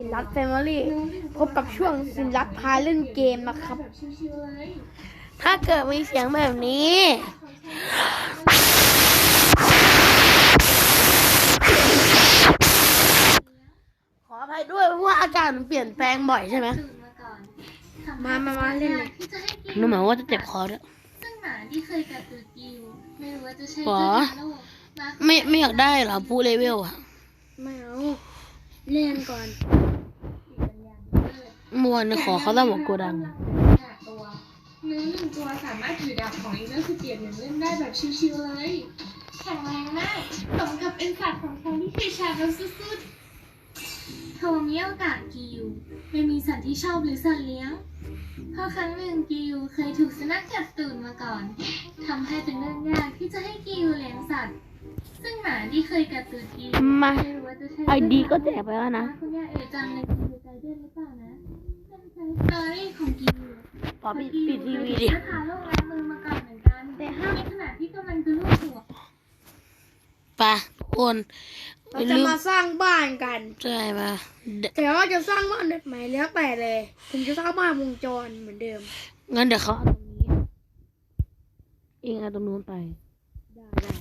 สินรัตแฟมิลี่พบกับช่วงสินรัตพาเล่นเกมนะครับ ถ้าเกิดมีเสียงแบบนี้ ขออภัยด้วยเพราะว่าอากาศมันเปลี่ยนแปลงบ่อยใช่ไหมตื่นมาก่อนมามามาเล่นเลยที่จะให้กินนึกหมายว่าจะเจ็บคอด้วยซึ่งหมาที่เคยกัดตูดกิวไม่รู้ว่าจะใช่หรอเจ้าหมาโลกมาไม่ไม่อยากได้เหรอผู้เลเวลอะไม่เอา เล่นก่อนเมื่อวานเนี่ยขอเขาตั้งหมวกโกดังตัวเนื้อหนึ่งตัวสามารถถือดาบของอีเนอร์สเปียร์หนึ่งเล่มได้แบบชิวๆเลยแข็งแรงมากสมกับเป็นสัตว์ของคนที่คือชาเราสุดๆโทมิโอกะกิวไม่มีสัตว์ที่ชอบหรือสัตว์เลี้ยงเพราะครั้งหนึ่งกิวเคยถูกสุนัขกัดตูดมาก่อนทำให้เป็นเรื่องยากที่จะให้กิวเลี้ยงสัตว์ ซึ่งหมาที่เคยกัดตูดกิวมาไม่รู้ว่าจะใช่ไอดีก็แจกไปแล้วนะ คุณย่าเอ๋จังในกิวใจเด่นหรือเปล่านะเป็นไซส์สตอรี่ของกิวขอปิดปิดทีวีดิก็พาโลกล้างมือมาก่อนเหมือนกัน แต่ห้ามในขณะที่กำลังจะลูกหัวไปทุกคนเราจะมาสร้างบ้านกันใช่ปะเดแต่ว่าจะสร้างบ้านแบบไหนแล้วแต่เลยผมจะสร้างบ้านวงจรเหมือนเดิมงั้นเดี๋ยวเขาเอาตรงนี้เองเอาตรงนู้นไปได้ได้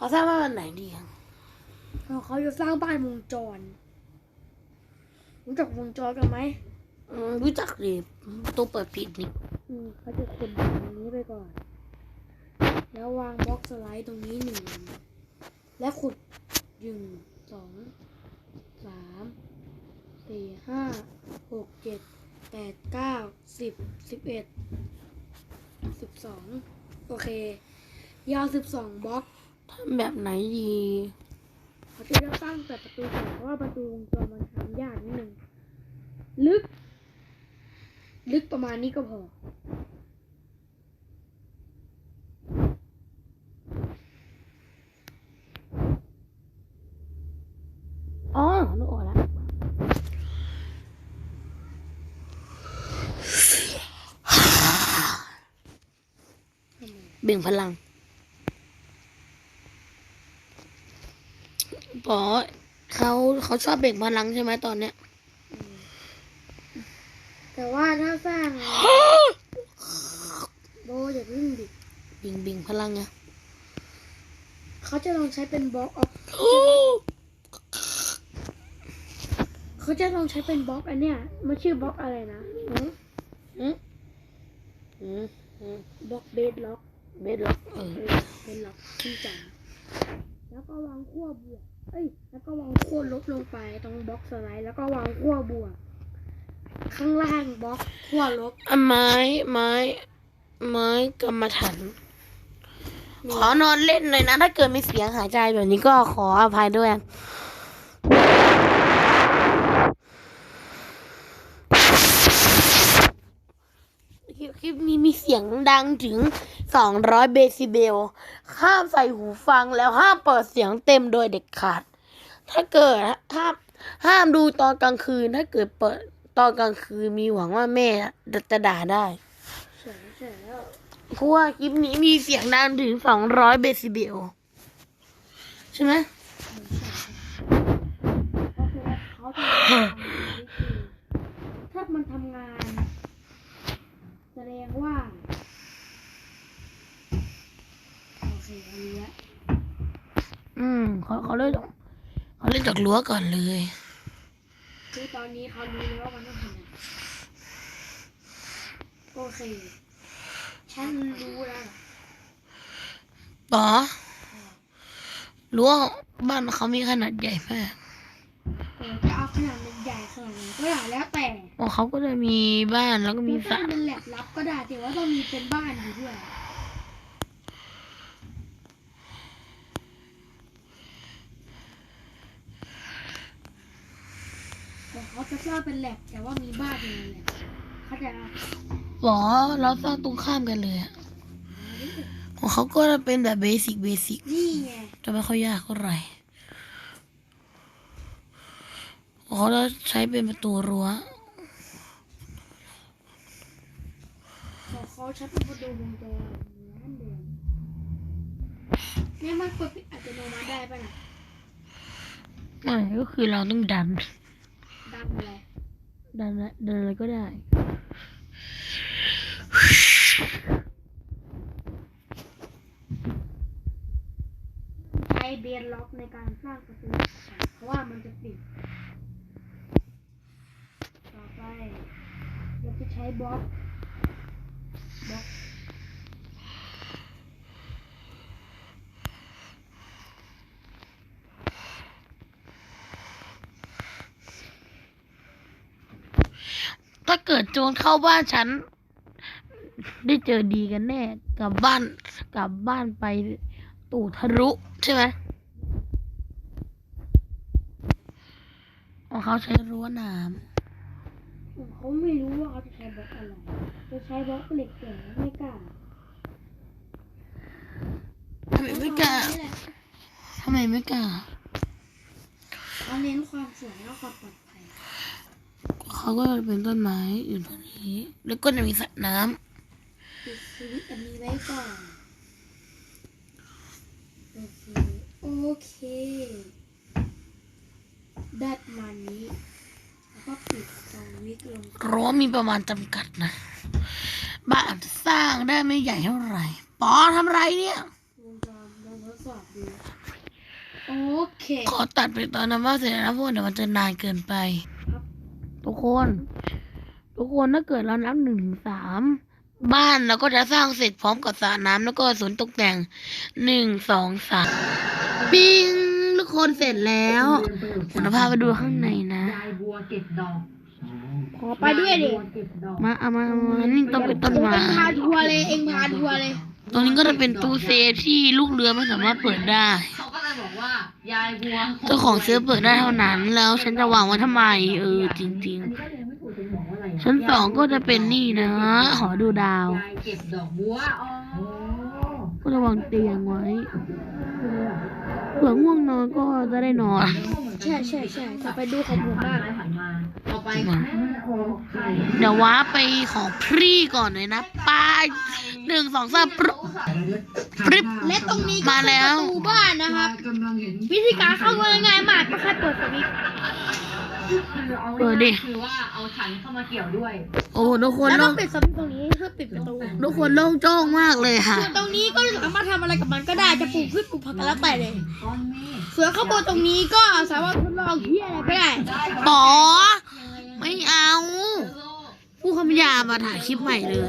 เขาสร้างว่าวันไหนดีอะเขาเขาจะสร้างบ้านวงจรรู้จักวงจรกันไหมอืมรู้จักดิตัวเปิดผิดนี่อืมเขาจะขุดตรงนี้ไปก่อน แล้ววางบล็อกสไลด์ตรงนี้หนึ่งอันและขุดหนึ่งสองสามสี่ห้าหกเจ็ดแปดเก้าสิบสิบเอ็ดสิบสองโอเค ยาวสิบสองบล็อกทำแบบไหนดีเขาจะเลือกสร้างแต่ประตูก่อนเพราะว่าประตูวงจรมันทำยากนิดนึงลึก ลึกประมาณนี้ก็พอ อ๋อนึกออกแล้วเบ่งพลัง ปอเขาเขาชอบเบ่งพลังใช่ไหมตอนเนี้ย แต่ว่าถ้าสร้างโบอย่าเพิ่งดิเบ่งเบ่งพลังไงเขาจะลองใช้เป็นบล็อกออฟเขาจะลองใช้เป็นบล็อกอันเนี้ยมันชื่อบล็อกอะไรนะอืมอืมอืมอืมบล็อกเบสล็อก เบสล็อกเออเออเป็นล็อกที่จัง แล้วก็วางขั้วบวก เอ้ย แล้วก็วางขั้วลบลงไปตรงบล็อกสไลด์ แล้วก็วางขั้วบวก ข้างล่างบล็อกขั้วลบอะไม้ไม้ไม้กรรมฐานขอนอนเล่นเลยนะ ถ้าเกิดมีเสียงหายใจแบบนี้ก็ขออภัยด้วย คลิปคลิปนี้มีเสียงดังถึง 200 เบซิเบลห้ามใส่หูฟังแล้วห้ามเปิดเสียงเต็มโดยเด็ดขาด ถ้าเกิดห้ามห้ามดูตอนกลางคืน ถ้าเกิดเปิดตอนกลางคืนมีหวังว่าแม่จะด่าได้เสร็จเสร็จแล้วเพราะว่าคลิปนี้มีเสียงดังถึง 200 เบซิเบลใช่ไหม ก็คือเขาจะทำงานถ้ามันทำงาน แสดงว่า โอเคอันนี้ละ อืมเขาเขาเล่นจากเขาเล่นจาก รั้วก่อนเลย คือตอนนี้เขารู้แล้วว่ามันต้องทำอะไรโอเค ฉันรู้แล้วล่ะป๋อรั้วบ้านเขามีขนาดใหญ่มากเออจะเอาขนาดใหญ่ขนาดไหนก็ได้แล้วแต่อ๋อเขาก็จะมีบ้านแล้วก็มีมีสระบ้านเป็นแลบลับก็ได้แต่ว่าต้องมีเป็นบ้านอยู่ด้วย แต่เขาจะสร้างเป็นแลบแต่ว่ามีบ้านอยู่ในแลบเขาใจะป๋อเราสร้างตรงข้ามกันเลยอะของเขาก็จะเป็นแบบเบสิกเบสิกนี่ไงจะไม่ค่อยยากเท่าไหร่ของเขาจะใช้เป็นประตูรั้วของเขาใช้เป็นประตูวงจรเหมือนเดิมเนี่ยมันเปิดปิดอัตโนมัติได้ป่ะน่ะไม่ก็คือเราต้องดันดัน อะไรดันอะไรเดินอะไรก็ได้ ใช้เบนล็อกในการสร้างประตูเพราะว่ามันจะปิด ต่อไป เราจะใช้บล็อกบล็อก ถ้า เกิดโจรเข้าบ้านฉัน ได้เจอดีกันแน่ กลับบ้าน กลับบ้านไปตู่ทะลุใช่ไหมของเขาใช้รั้วหนามเขาไม่รู้ว่าเขาจะใช้บล็อกอะไร จะใช้บล็อกเหล็กแข็งไม่กล้าทำไมไม่กล้าทำไมไม่กล้าเขาเน้นความสวยและความปลอดภัย เขาก็เป็นต้นไม้อยู่ตรงนี้ แล้วก็จะมีสระน้ำปิดสวิตช์อันนี้ไว้ก่อนโอเคโอเคได้ประมาณนี้แล้วก็ปิดสวิตช์ลงรั้วมีประมาณจำกัดนะบ้านจะสร้างได้ไม่ใหญ่เท่าไหร่ปอทำไรเนี่ยวงจรลองทดสอบดูโอเค ขอตัดไปตอนนั้นว่าเสร็จแล้วนะเพราะว่าเดี๋ยวมันจะนานเกินไปครับ ทุกคน ทุกคนถ้าเกิดเรานับหนึ่งถึงสามบ้านเราก็จะสร้างเสร็จพร้อมกับสระน้ำแล้วก็สวนตกแต่งหนึ่งสองสามปิ้งทุกคนเสร็จแล้วคุณภาพไปดูข้างในนะยายบัวเก็บดอกขอไปด้วยดิาบัเก็บดอกมาเอามาเอามานี่ต้องเป็นต้นไม้พาทัวร์เลยเองพาทัวร์เลย ตรงนี้ก็จะเป็นตู้เซฟที่ลูกเรือไม่สามารถเปิดได้เขาก็เล ยบอกว่ายายบัวเจ้าของเซิร์ฟเปิดได้เท่านั้น แล้วฉันจะวางไว้ทำไม เออ จริงอันนี้ก็ยังไม่ถูกจะบอกว่าอะไรๆชั้นสองก็จะเป็นนี่นะ หอดูดาว ยายเก็บดอกบัวอ๋อก็จะวางเตียงไว้เผื่อง่วงนอนก็จะได้นอน ใช่ใช่ใช่ต่อไปดูของผมบ้างหันมาต่อไปมาแม่โอ้ไข่เดี๋ยวว้าไปของพรี่ก่อนเลยนะไปหนึ่งสองสามปรึ๊บ ปริ๊บและตรงนี้ก็มาแล้วคือประตูบ้านนะครับ กำลังเห็นวิธีการเข้าก็ง่ายๆมากก็แค่เปิดสวิตช์คือเอาเปิดดิ คือว่าเอาฉันเข้ามาเกี่ยวด้วยโอ้โหทุกคนแล้วก็โล่งปิดสวิตช์ตรงนี้เพื่อปิดประตูทุกคนโล่งโจ้งมากเลยค่ะ ส่วนตรงนี้ก็สามารถทำอะไรกับมันก็ได้จะปลูกพืชปลูกผักก็แล้วแต่เลย ก้อนเมฆส่วนข้างบนตรงนี้ก็สามารถทดลองเที่ยอะไรก็ได้ปอไม่เอาผู้ คำหยาบมาถ่ายคลิปใหม่เลย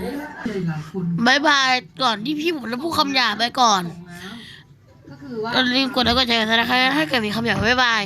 บายบายก่อนที่พี่ผมจะพูดคำหยาบไปก่อนก็คือว่าอย่าลืมกดไลค์กดแชร์กันนะครับถ้าเกิดมีคำหยาบบ๊ายบาย